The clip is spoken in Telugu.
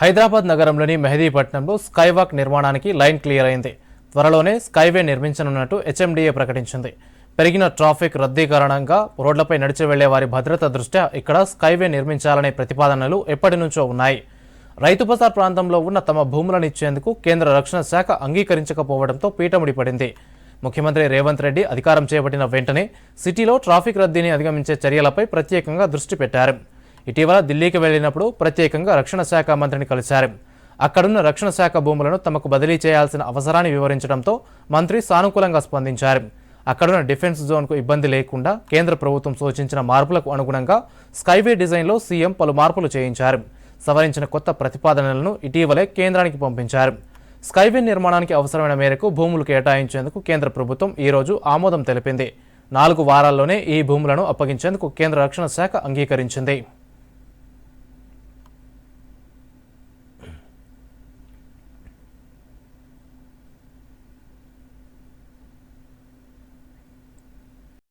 హైదరాబాద్ నగరంలోని మెహదీపట్నంలో స్కైవాక్ నిర్మాణానికి లైన్ క్లియర్ అయింది. త్వరలోనే స్కైవే నిర్మించనున్నట్టు హెచ్ఎండిఏ ప్రకటించింది. పెరిగిన ట్రాఫిక్ రద్దీ కారణంగా రోడ్లపై నడిచి వెళ్ళే వారి భద్రత దృష్ట్యా ఇక్కడ స్కైవే నిర్మించాలనే ప్రతిపాదనలు ఎప్పటి నుంచో ఉన్నాయి. రైతు బజార్ ప్రాంతంలో ఉన్న తమ భూములను ఇచ్చేందుకు కేంద్ర రక్షణ శాఖ అంగీకరించకపోవడంతో పీటముడి పడింది. ముఖ్యమంత్రి రేవంత్ రెడ్డి అధికారం చేపట్టిన వెంటనే సిటీలో ట్రాఫిక్ రద్దీని అధిగమించే చర్యలపై ప్రత్యేకంగా దృష్టి పెట్టారు. ఇటీవల ఢిల్లీకి వెళ్ళినప్పుడు ప్రత్యేకంగా రక్షణ శాఖ మంత్రిని కలిశారు. అక్కడున్న రక్షణ శాఖ భూములను తమకు బదిలీ చేయాల్సిన అవసరాన్ని వివరించడంతో మంత్రి సానుకూలంగా స్పందించారు. అక్కడున్న డిఫెన్స్ జోన్కు ఇబ్బంది లేకుండా కేంద్ర ప్రభుత్వం సూచించిన మార్పులకు అనుగుణంగా స్కైవే డిజైన్లో సీఎం పలు మార్పులు చేయించారు. సవరించిన కొత్త ప్రతిపాదనలను ఇటీవలే కేంద్రానికి పంపించారు. స్కైవే నిర్మాణానికి అవసరమైన మేరకు భూములు కేటాయించేందుకు కేంద్ర ప్రభుత్వం ఈ రోజు ఆమోదం తెలిపింది. నాలుగు వారాల్లోనే ఈ భూములను అప్పగించేందుకు కేంద్ర రక్షణ శాఖ అంగీకరించింది.